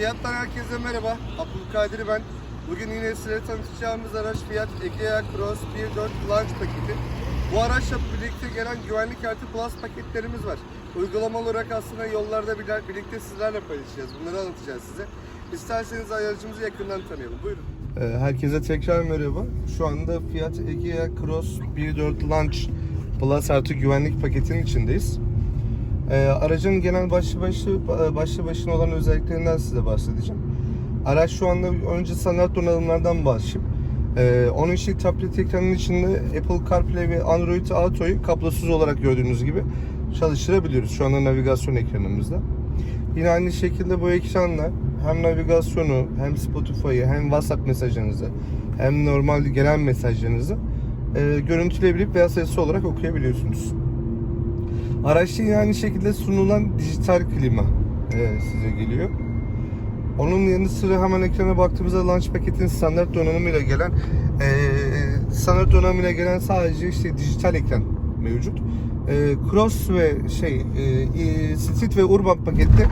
Fiyattan herkese merhaba. Abdülkadir ben. Bugün yine size tanıtacağımız araç Fiat Egea Cross 1.4 Launch paketi. Bu araçla birlikte gelen güvenlik artı plus paketlerimiz var. Uygulama olarak aslında yollarda birlikte sizlerle paylaşacağız. Bunları anlatacağız size. İsterseniz aracımızı yakından tanıyalım. Buyurun. Ee, Herkese tekrar merhaba. Şu anda Fiat Egea Cross 1.4 Launch Plus artı güvenlik paketinin içindeyiz. Ee, aracın genel başlı başlı başlı başına olan özelliklerinden size bahsedeceğim. Araç şu anda önce standart donanımlardan başlayayım. Ee, onun için tablet ekranının içinde Apple CarPlay ve Android Auto'yu kablosuz olarak gördüğünüz gibi çalıştırabiliyoruz. Şu anda navigasyon ekranımızda. Yine aynı şekilde bu ekranla hem navigasyonu hem Spotify'ı hem WhatsApp mesajlarınızı hem normal gelen mesajlarınızı e, görüntüleyebilip veya sesli olarak okuyabiliyorsunuz. Araçta yine aynı şekilde sunulan dijital klima e, size geliyor. Onun yanı sıra hemen ekrana baktığımızda launch paketin standart donanımıyla gelen e, standart donanımıyla gelen sadece işte dijital ekran mevcut. E, cross ve şey e, e, Street ve Urban pakette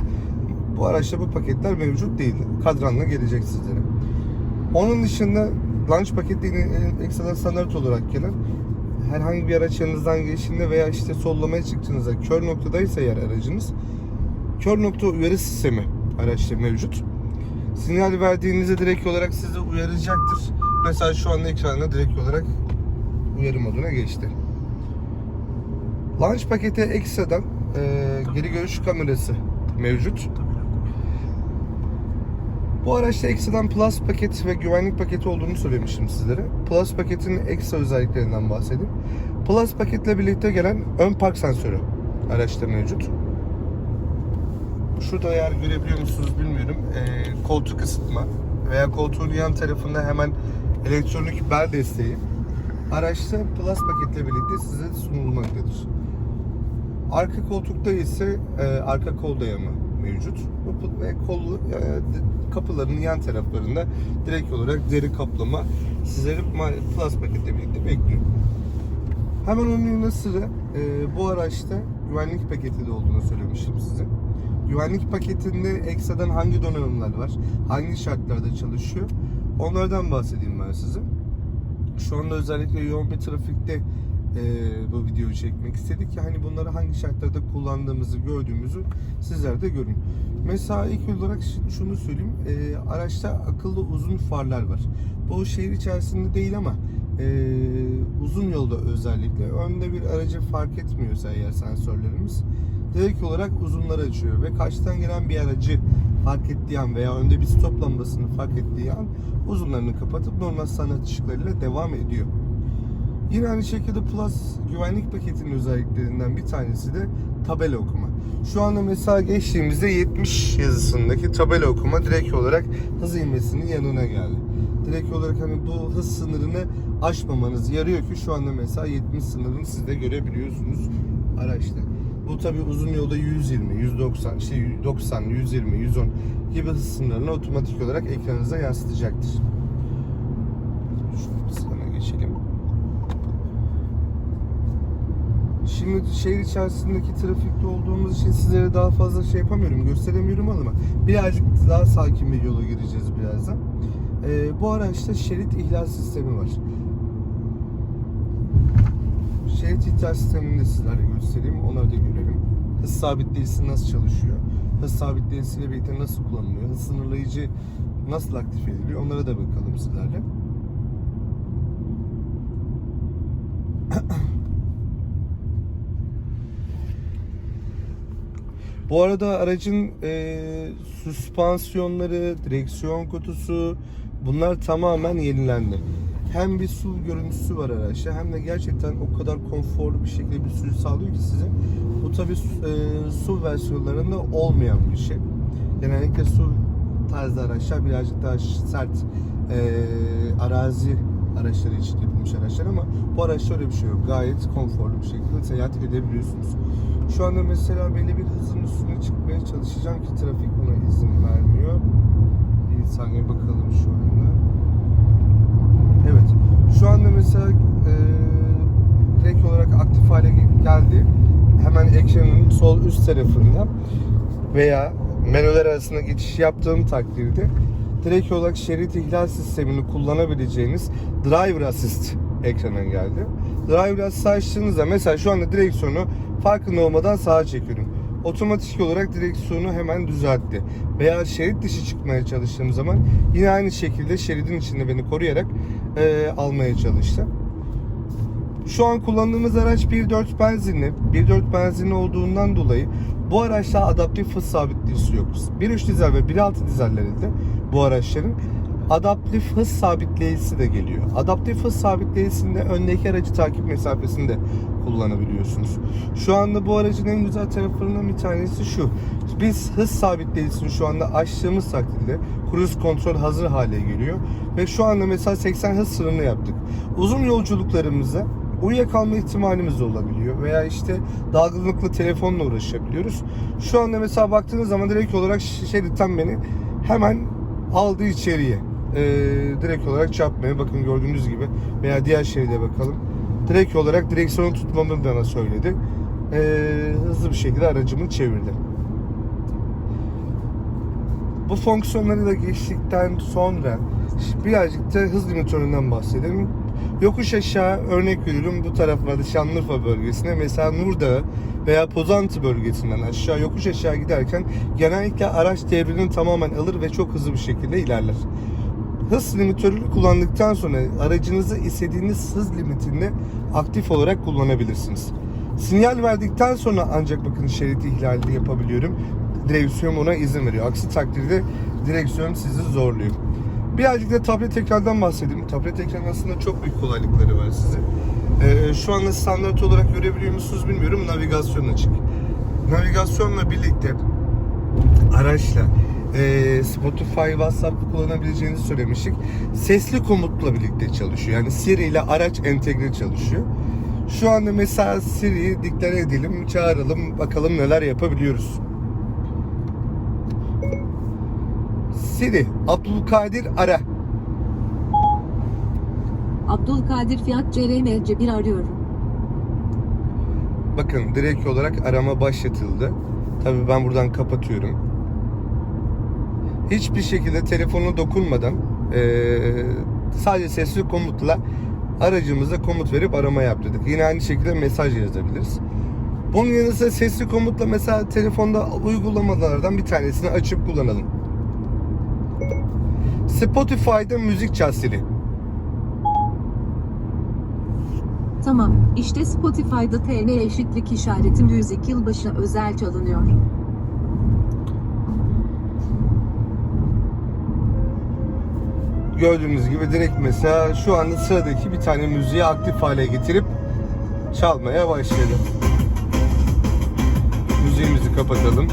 bu araçta bu paketler mevcut değil. Kadranla gelecek sizlere. Onun dışında launch pakette yine ekstradan standart olarak gelen herhangi bir araç yanınızdan geçtiğinde veya işte sollamaya çıktığınızda kör noktadaysa eğer aracınız kör nokta uyarı sistemi araçta mevcut. Sinyal verdiğinizde direkt olarak sizi uyaracaktır. Mesela şu anda ekranda direkt olarak uyarı moduna geçti. Launch pakete ekstradan e, geri görüş kamerası mevcut. Bu araçta ekstradan Plus paket ve güvenlik paketi olduğunu söylemiştim sizlere. Plus paketinin ekstra özelliklerinden bahsedeyim. Plus paketle birlikte gelen ön park sensörü araçta mevcut. Şurada eğer görebiliyor musunuz bilmiyorum. Ee, koltuk ısıtma veya koltuğun yan tarafında hemen elektronik bel desteği araçta Plus paketle birlikte size sunulmaktadır. Arka koltukta ise e, arka kol dayama mevcut. Ve kol e, kapıların yan taraflarında direkt olarak deri kaplama sizleri Plus paketle birlikte bekliyor. Hemen yanı sıra e, bu araçta güvenlik paketi de olduğunu söylemiştim size. Güvenlik paketinde ekstradan hangi donanımlar var, hangi şartlarda çalışıyor onlardan bahsedeyim ben size. Şu anda özellikle yoğun bir trafikte e, bu videoyu çekmek istedik ki hani bunları hangi şartlarda kullandığımızı gördüğümüzü sizler de görün. Mesela ilk olarak şunu söyleyeyim. E, araçta akıllı uzun farlar var. Bu şehir içerisinde değil ama e, uzun yolda özellikle önde bir aracı fark etmiyorsa eğer sensörlerimiz direkt olarak uzunları açıyor ve karşıdan gelen bir aracı fark ettiği an veya önde bir stop lambasını fark ettiği an uzunlarını kapatıp normal sanat ışıklarıyla devam ediyor. Yine aynı şekilde Plus güvenlik paketinin özelliklerinden bir tanesi de tabela okuma. Şu anda mesela geçtiğimizde 70 yazısındaki tabela okuma direkt olarak hız inmesinin yanına geldi. Direkt olarak hani bu hız sınırını aşmamanız yarıyor ki şu anda mesela 70 sınırını siz de görebiliyorsunuz araçta. Bu tabi uzun yolda 120, 190, işte 90, 120, 110 gibi hız sınırlarını otomatik olarak ekranınıza yansıtacaktır. Şunu sana geçelim. Şimdi şehir içerisindeki trafikte olduğumuz için sizlere daha fazla şey yapamıyorum, gösteremiyorum ama birazcık daha sakin bir yola gireceğiz birazdan. Ee, bu araçta şerit ihlal sistemi var. Şerit ihlal sistemini de sizlere göstereyim, onları da görelim. Hız sabitleyicisi nasıl çalışıyor? Hız sabitleyicisiyle birlikte nasıl kullanılıyor? Hız sınırlayıcı nasıl aktif ediliyor? Onlara da bakalım sizlerle. Bu arada aracın e, süspansiyonları, direksiyon kutusu bunlar tamamen yenilendi. Hem bir SUV görüntüsü var araçta hem de gerçekten o kadar konforlu bir şekilde bir sürüş sağlıyor ki size. Bu tabi e, SUV versiyonlarında olmayan bir şey. Genellikle SUV tarzı araçlar birazcık daha sert e, arazi araçları için yapılmış araçlar ama bu araçta öyle bir şey yok. Gayet konforlu bir şekilde seyahat edebiliyorsunuz. Şu anda mesela belli bir hızın üstüne çıkmaya çalışacağım ki trafik buna izin vermiyor. Saniye bakalım şu anda. Evet. Şu anda mesela e, direkt olarak aktif hale geldi. Hemen ekranın sol üst tarafında veya menüler arasında geçiş yaptığım takdirde direkt olarak şerit ihlal sistemini kullanabileceğiniz Driver Assist ekrana geldi. Driver Assist açtığınızda mesela şu anda direksiyonu farkında olmadan sağa çekiyorum. Otomatik olarak direksiyonu hemen düzeltti. Veya şerit dışı çıkmaya çalıştığım zaman yine aynı şekilde şeridin içinde beni koruyarak eee, almaya çalıştı. Şu an kullandığımız araç 1.4 benzinli. 1.4 benzinli olduğundan dolayı bu araçta adaptif hız sabitleyicisi yok. 1.3 dizel ve 1.6 dizellerinde bu araçların adaptif hız sabitleyicisi de geliyor. Adaptif hız sabitleyicisinde öndeki aracı takip mesafesinde kullanabiliyorsunuz. Şu anda bu aracın en güzel taraflarından bir tanesi şu. Biz hız sabitleyicisini şu anda açtığımız takdirde cruise kontrol hazır hale geliyor. Ve şu anda mesela 80 hız sınırını yaptık. Uzun yolculuklarımızda uyuyakalma ihtimalimiz de olabiliyor veya işte dalgınlıkla telefonla uğraşabiliyoruz. Şu anda mesela baktığınız zaman direkt olarak şeritten beni hemen aldı içeriye. Ee, direkt olarak çarpmaya bakın gördüğünüz gibi veya diğer şeride bakalım. Direkt olarak direksiyonu tutmamı bana söyledi. Ee, hızlı bir şekilde aracımı çevirdi. Bu fonksiyonları da geçtikten sonra birazcık da hız limitöründen bahsedelim. Yokuş aşağı örnek veriyorum bu taraflarda Şanlıurfa bölgesine mesela Nurdağı veya Pozantı bölgesinden aşağı yokuş aşağı giderken genellikle araç devrini tamamen alır ve çok hızlı bir şekilde ilerler. Hız limitörünü kullandıktan sonra aracınızı istediğiniz hız limitinde aktif olarak kullanabilirsiniz. Sinyal verdikten sonra ancak bakın şerit ihlali yapabiliyorum. Direksiyon ona izin veriyor. Aksi takdirde direksiyon sizi zorluyor. Birazcık da tablet ekrandan bahsedeyim. Tablet ekran aslında çok büyük kolaylıkları var size. Ee, şu anda standart olarak görebiliyor musunuz bilmiyorum. Navigasyon açık. Navigasyonla birlikte araçla e, Spotify, WhatsApp kullanabileceğinizi söylemiştik. Sesli komutla birlikte çalışıyor. Yani Siri ile araç entegre çalışıyor. Şu anda mesela Siri'yi diklere edelim, çağıralım, bakalım neler yapabiliyoruz. Siri, Abdülkadir ara. Abdülkadir Fiyat CRMC 1 arıyorum. Bakın direkt olarak arama başlatıldı. Tabii ben buradan kapatıyorum. Hiçbir şekilde telefonu dokunmadan eee, sadece sesli komutla aracımıza komut verip arama yaptırdık. Yine aynı şekilde mesaj yazabiliriz. Bunun yanı sıra sesli komutla mesela telefonda uygulamalardan bir tanesini açıp kullanalım. Spotify'da müzik çal Siri. Tamam, işte Spotify'da TN eşitlik işareti müzik yılbaşı özel çalınıyor. Gördüğünüz gibi direkt mesela şu anda sıradaki bir tane müziği aktif hale getirip çalmaya başladı. Müziğimizi kapatalım.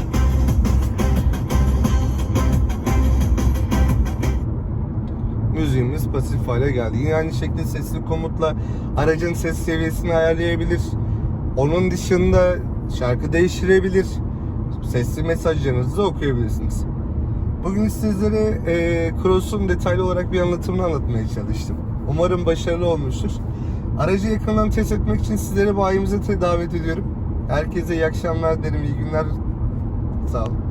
Müziğimiz pasif hale geldi. Yine aynı şekilde sesli komutla aracın ses seviyesini ayarlayabilir. Onun dışında şarkı değiştirebilir. Sesli mesajlarınızı da okuyabilirsiniz. Bugün sizlere e, Cross'un detaylı olarak bir anlatımını anlatmaya çalıştım. Umarım başarılı olmuştur. Aracı yakından test etmek için sizleri bayimize davet ediyorum. Herkese iyi akşamlar derim, iyi günler. Sağ olun.